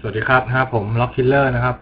สวัสดีครับนะครับผมล็อกคิลเลอร์นะครับ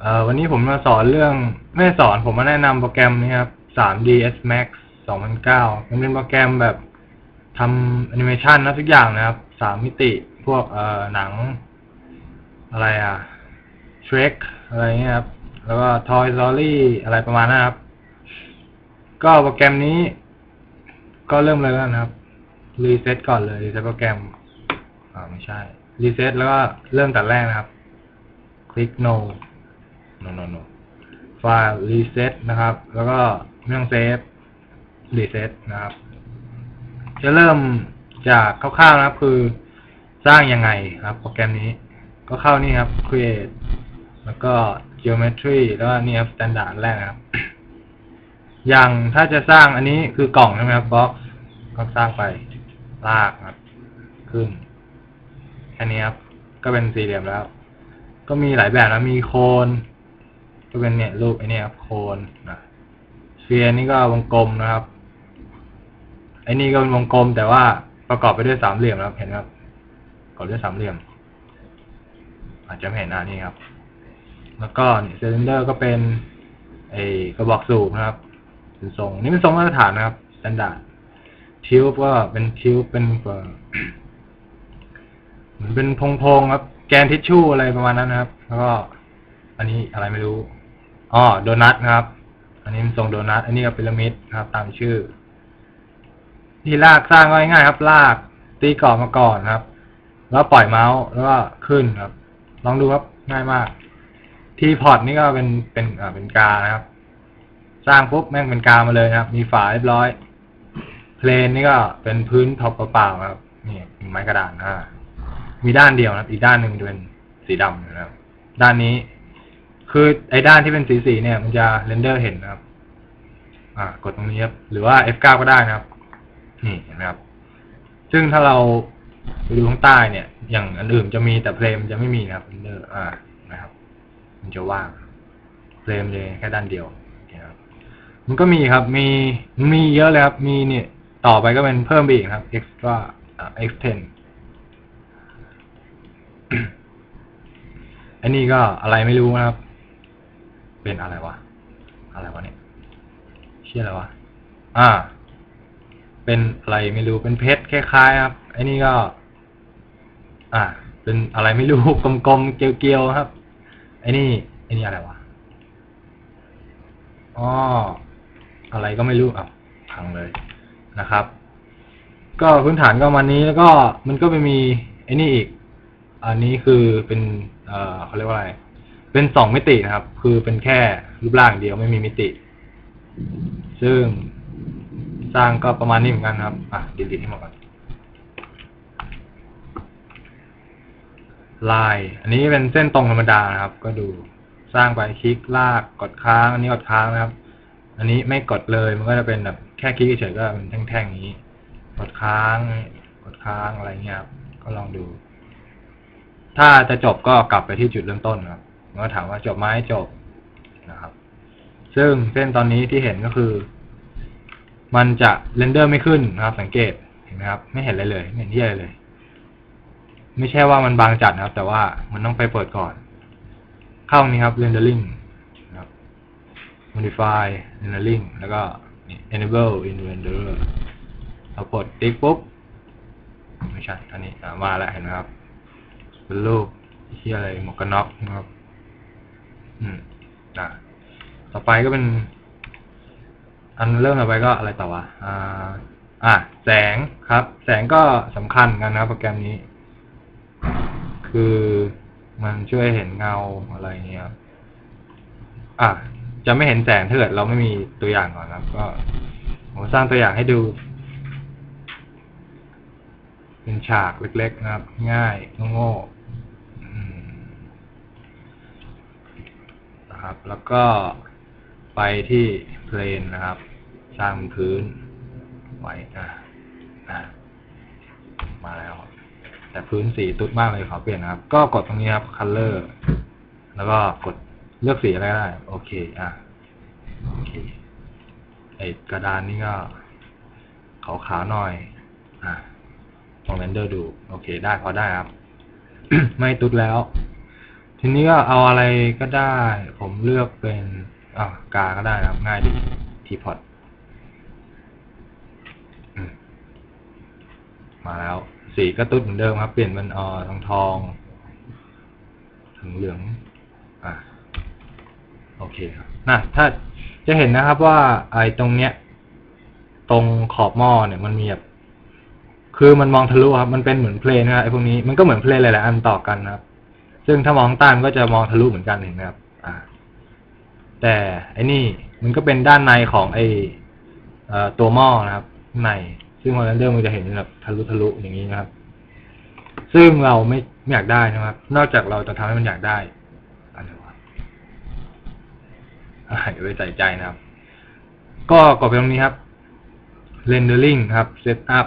เอ่อวันนี้ผมมาสอนเรื่องไม่สอนผมมาแนะนำโปรแกรมนี้ครับ 3ds max 2009 มันเป็นโปรแกรมแบบทำแอนิเมชันนะทุกอย่างนะครับสามมิติพวกเอ่อหนัง อะไรอะ Shrek อะไรเงี้ยครับ แล้วก็ Toy Story อะไรประมาณนั้นครับ ก็โปรแกรมนี้ ก็เริ่มเลยแล้วนนะครับ รีเซ็ตก่อนเลยรีเซ็ตโปรแกรม อ่าไม่ใช่ รีเซ็ตแล้วก็เริ่มแต่แรกนะครับ คลิก no no no no ไฟล์รีเซ็ตนะครับ แล้วก็ไม่ต้องเซฟรีเซ็ตนะครับ จะเริ่มจากคร่าวๆนะครับ คือสร้างยังไงครับ โปรแกรมนี้ ก็เข้านี่ครับ create แล้วก็ geometry แล้วนี่ครับ standard แรกนะครับ อย่างถ้าจะสร้างอันนี้คือกล่องใช่ไหมครับ box ก็สร้างไปลากครับ ขึ้น แค่นี้ครับ ก็เป็นสี่เหลี่ยมแล้ว ก็มีหลายแบบนะมีโคนก็เป็นเนี่ยรูปไอ้นี่ครับโคนนะเฟียนี่ก็วงกลมนะครับไอ้นี่ก็เป็นวงกลม แต่ว่าประกอบไปด้วยสามเหลี่ยมนะครับ เห็นครับประกอบด้วยสามเหลี่ยม อาจจะไม่เห็นอ่านี่ครับ แล้วก็เนี่ยซิลินเดอร์ก็เป็นไอ้กระบอกสูบนะครับเป็นทรง นี่เป็นทรงมาตรฐานนะครับ s t ต n d า r d ทิวก็เป็นทิวเป็น เหมือนเป็นพงๆครับ แกนทิชชู่อะไรประมาณนั้นนะครับ แล้วก็ อันนี้อะไรไม่รู้อ๋อโดนัทนะครับ อันนี้มันทรงโดนัท อันนี้ก็พีระมิดนะครับ ตามชื่อ ที่ลากสร้างก็ง่ายๆครับ ลากตีกรอบมาก่อนครับ แล้วปล่อยเมาส์แล้วก็ขึ้นครับ ลองดูครับง่ายมากทีพอร์ตนี่ก็เป็นเป็นอ่าเป็นกานะครับ สร้างปุ๊บแม่งเป็นกามาเลยนะครับ มีฝาเรียบร้อย เพลนนี่ก็เป็นพื้นท็อปเปล่าๆครับนี่เป็นไม้กระดานอ่า มีด้านเดียวนะครับ อีกด้านหนึ่งจะเป็นสีดำนะครับ ด้านนี้ คือไอ้ด้านที่เป็นสีสีเนี่ย มันจะเรนเดอร์เห็นนะครับ อ่า กดตรงนี้ครับ หรือว่า F9 ก็ได้นะครับ นี่เห็นไหมครับ ซึ่งถ้าเราไปดูข้างใต้เนี่ย อย่างอันอื่นจะมีแต่เพลมจะไม่มีนะครับเรนเดอร์ อ่า นะครับ มันจะว่าง เพลมเลยแค่ด้านเดียวนะครับมันก็มีครับ มีมีเยอะเลยครับ มีเนี่ย ต่อไปก็เป็นเพิ่มไปอีกครับ extra อ่า extend อันนี้ก็อะไรไม่รู้นะครับ เป็นอะไรวะ อะไรวะเนี่ยเชื่ออะไรวะ อ่า เป็นอะไรไม่รู้ เป็นเพชรคล้ายๆครับอันนี้ก็ อ่า เป็นอะไรไม่รู้ กลมๆ เกลียวๆ ครับ ไอ้นี่ไอ้นี่อะไรวะ อ๋อ อะไรก็ไม่รู้อะพังเลยนะครับ ก็พื้นฐานก็มาณนี้แล้วก็มันก็ไปมีไอ้นี่อีก อันนี้คือเป็น เอ่อเขาเรียกว่าอะไร เป็นสองมิตินะครับ คือเป็นแค่รูปร่างเดียวไม่มีมิติ ซึ่งสร้างก็ประมาณนี้เหมือนกันครับ อะดีลิทให้หมดก่อนลาย อันนี้เป็นเส้นตรงธรรมดานะครับ ก็ดูสร้างไปคลิกลากกดค้าง อันนี้กดค้างนะครับ อันนี้ไม่กดเลยมันก็จะเป็นแบบแค่คลิกเฉยๆก็เป็นแท่งๆนี้ กดค้าง กดค้างอะไรเงี้ยครับ ก็ลองดู ถ้าจะจบก็กลับไปที่จุดเริ่มต้นนะครับมันก็ถามว่าจบไหมจบนะครับ ซึ่งเส้นตอนนี้ที่เห็นก็คือ มันจะเรนเดอร์ไม่ขึ้นนะครับ สังเกตเห็นไหมครับ ไม่เห็นอะไรเลยไม่เห็นที่อะไรเลย ไม่ใช่ว่ามันบางจัดนะครับ แต่ว่ามันต้องไปเปิดก่อน เข้านี้ครับ rendering นะครับ modify rendering แล้วก็ enable in renderer เรากดติ๊กปุ๊บไม่ใช่อันนี้อ่ามาแล้วเห็นไหมครับ เป็นรูปที่อะไรหมวกกันน็อกนะครับ อืมอะต่อไปก็เป็น อันเริ่มต่อไปก็อะไรต่อวะอ่า อะแสงครับ แสงก็สำคัญกันนะครับโปรแกรมนี้ คือมันช่วยเห็นเงาอะไรเงี้ยครับอะจะไม่เห็นแสงถ้าเกิดเราไม่มีตัวอย่างก่อนครับ ก็ผมสร้างตัวอย่างให้ดู เป็นฉากเล็กๆนะครับ ง่ายโง่ๆอืม นะครับ แล้วก็ไปที่เพลนนะครับสร้างพื้นไว้อะอะมาแล้ว แต่พื้นสีตุ๊ดมากเลยขอเปลี่ยนนะครับ ก็กดตรงนี้ครับ color แล้วก็กดเลือกสีอะไรได้ โอเค อะโอเคไอกระดานนี่ก็ขาวๆหน่อย อะลองเรนเดอร์ดู โอเค ได้พอได้ครับ ไม่ตุดแล้ว ทีนี้ก็เอาอะไรก็ได้ ผมเลือกเป็นอ่ากาก็ได้นะครับ ง่ายดีทีพอตมาแล้ว สีก็ตุดเหมือนเดิมครับ เปลี่ยนเป็นอ่อทองทองถึงเหลือง อะ โอเคครับนะถ้าจะเห็นนะครับว่า ไอ้ตรงเนี้ย ตรงขอบหม้อเนี่ย มันมีแบบคือมันมองทะลุครับ มันเป็นเหมือนเพลนนะครับไอ้พวกนี้มันก็เหมือนเพลนหลายๆอันต่อกันนะครับ ซึ่งถ้ามองใต้มันก็จะมองทะลุเหมือนกันเห็นไหมครับอ่า แต่ไอ้นี่มันก็เป็นด้านในของไอ้เอ่อตัวหม้อนะครับ ใน ซึ่งวันนั้นเดิมมันจะเห็นแบบทะลุทะลุอย่างนี้นะครับ ซึ่งเราไม่ไม่อยากได้นะครับ นอกจากเราจะทำให้มันอยากได้อะไรวะอย่าไปใส่ใจนะครับ ก็กดไปตรงนี้ครับ rendering ครับ setup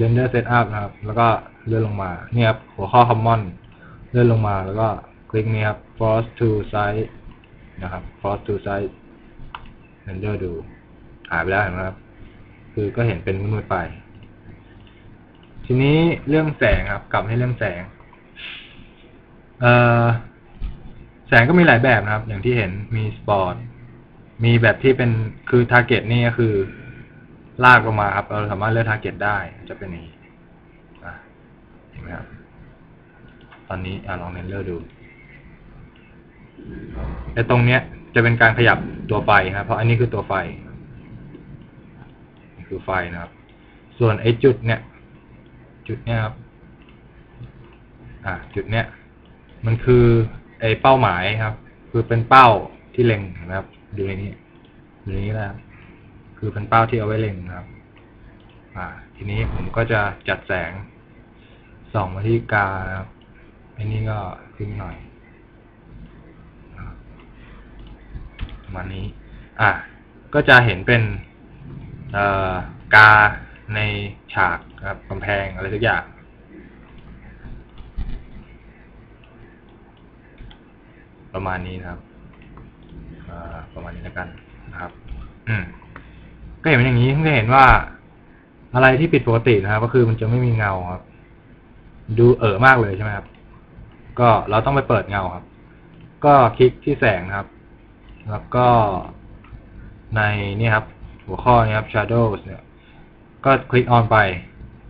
render setup นะครับ แล้วก็เลื่อนลงมา เนี่ยครับ หัวข้อ common เลื่อนลงมา แล้วก็คลิกนี้ครับ force to side นะครับ force to side render ดู หายไปแล้วเห็นไหมครับ คือก็เห็นเป็นมืดๆไป ทีนี้เรื่องแสงครับ กลับให้เรื่องแสง เอ่อ แสงก็มีหลายแบบนะครับ อย่างที่เห็น มีสปอร์ต มีแบบที่เป็น คือทาร์เก็ตนี่ก็คือ ลากลงมาครับ เราสามารถเลือกทาร์เก็ตได้ จะเป็นอย่างนี้เห็นไหมครับ ตอนนี้อลองเรนเลอร์ดูไอ้ตรงเนี้ยจะเป็นการขยับตัวไฟครับ เพราะอันนี้คือตัวไฟ คือไฟนะครับ ส่วนไอ้จุดเนี้ย จุดเนี้ยครับ อะจุดเนี้ย มันคือไอ้เป้าหมายครับ คือเป็นเป้าที่เล็งนะครับ ดูในนี้ ดูในนี้นะครับ คือเป็นเป้าที่เอาไว้เล็งนะครับ อ่า ทีนี้ผมก็จะจัดแสงส่องมาที่กาครับอันนี้ก็ขึ้นหน่อยประมาณนี้ อ่าก็จะเห็นเป็น เอ่อ กาในฉากครับกำแพงอะไรทุกอย่างประมาณนี้นะครับ ประมาณนี้แล้วกันนะครับ อืม ก็เห็นเป็นอย่างนี้ก็เห็นว่า อะไรที่ผิดปกตินะครับ ก็คือมันจะไม่มีเงาครับ ดูเอ๋อมากเลยใช่ไหมครับ ก็เราต้องไปเปิดเงาครับ ก็คลิกที่แสงนะครับ แล้วก็ในนี่ครับ หัวข้อนี้ครับ shadows เนี่ย ก็คลิกออนไป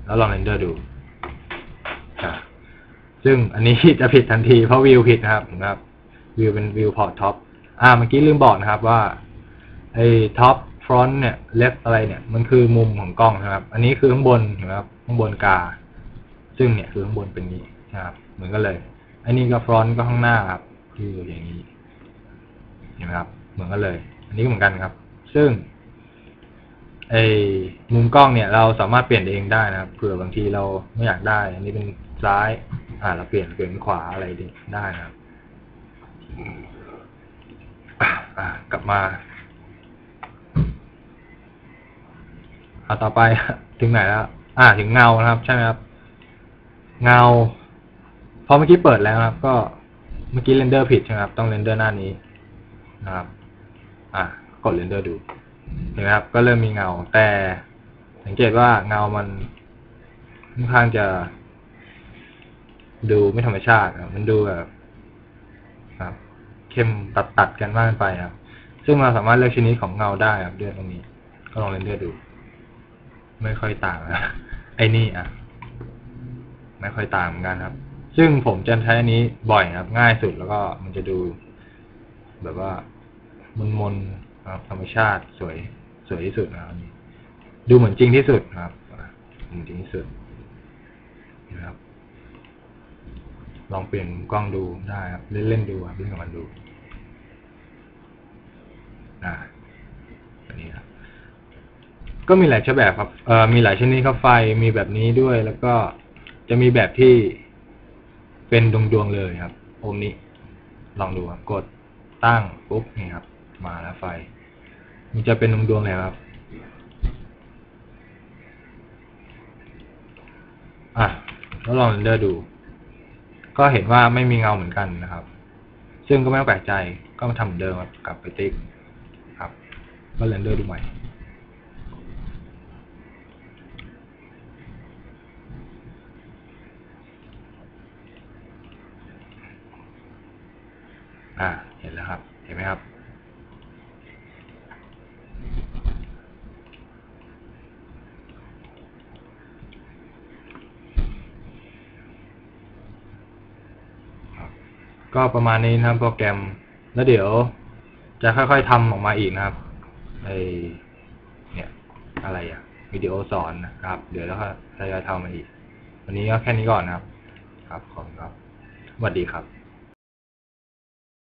แล้วลองเรนเดอร์ดูซึ่งอันนี้จะผิดทันทีเพราะวิวผิดนะครับนะครับ วิวเป็นวิวพอร์ตท็อปอ่าเมื่อกี้ลืมบอกนะครับว่าไอ้ท็อป ฟรอนต์เนี่ยเลฟอะไรเนี่ย มันคือมุมของกล้องนะครับ อันนี้คือข้างบนเห็นไหมครับข้างบนกา ซึ่งเนี่ยคือข้างบนเป็นนี้นะครับ เหมือนกันเลย อันนี้ก็ฟรอนต์ก็ข้างหน้าครับคืออย่างนี้เห็นไหมครับ เหมือนกันเลย อันนี้ก็เหมือนกันครับ ซึ่งไอ้มุมกล้องเนี่ยเราสามารถเปลี่ยนเองได้นะครับ เผื่อบางทีเราไม่อยากได้ อันนี้เป็นซ้าย อ่า เราเปลี่ยนเปลี่ยนเป็นขวาอะไรได้นะครับอ่ากลับมาเอาต่อไปถึงไหนแล้ว อ่า ถึงเงานะครับ ใช่ไหมครับ เงา พอเมื่อกี้เปิดแล้วครับ ก็เมื่อกี้เรนเดอร์ผิดใช่ไหมครับ ต้องเรนเดอร์หน้านี้นะครับ อะกดเรนเดอร์ดูเห็นไหมครับ ก็เริ่มมีเงา แต่สังเกตว่าเงามันค่อนข้างจะ ดูไม่ธรรมชาติครับมันดูแบบครับ เข้มตัดตัดกันมากเกินไปครับ ซึ่งเราสามารถเลือกชนิดของเงาได้ครับเลือกตรงนี้ ก็ลองเรนเดอร์ดู ไม่ค่อยต่างนะไอ้นี่อะ ไม่ค่อยต่างเหมือนกันครับ ซึ่งผมจะใช้อันนี้บ่อยครับ ง่ายสุดแล้วก็มันจะดู แบบว่ามนมนๆนะครับ ธรรมชาติสวยสวยที่สุดนะครับอันนี้ดูเหมือนจริงที่สุดนะครับเหมือนจริงที่สุดนะครับ ลองเปลี่ยนกล้องดูได้ครับ เล่นเล่นๆดูครับเล่นกับมันดู อ่าอันนี้ครับ ก็มีหลายฉแบบครับเอ่อมีหลายชนิดครับไฟมีแบบนี้ด้วย แล้วก็จะมีแบบที่เป็นดวงดวงๆเลยครับ โอมนี้ ลองดูครับ กดตั้งปุ๊บนี่ครับ มาแล้วไฟ มันจะเป็นดวงดวงๆเลยครับ อะแล้วลองเรนเดอร์ดู ก็เห็นว่าไม่มีเงาเหมือนกันนะครับ ซึ่งก็ไม่ต้องแปลกใจก็มาทำเหมือนเดิมครับกลับไปติ๊กครับ ก็เรนเดอร์ดูใหม่ อ อ่า เห็นแล้วครับ เห็นไหมครับ ก็ประมาณนี้นะครับ โปรแกรม แล้วเดี๋ยว จะค่อยๆทำออกมาอีกนะครับไอเนี่ย อะไรอะวิดีโอสอนนะครับ เดี๋ยวแล้วก็ทยอยทำมาอีก วันนี้ก็แค่นี้ก่อนนะครับ ครับ ขอบคุณครับสวัสดีครับ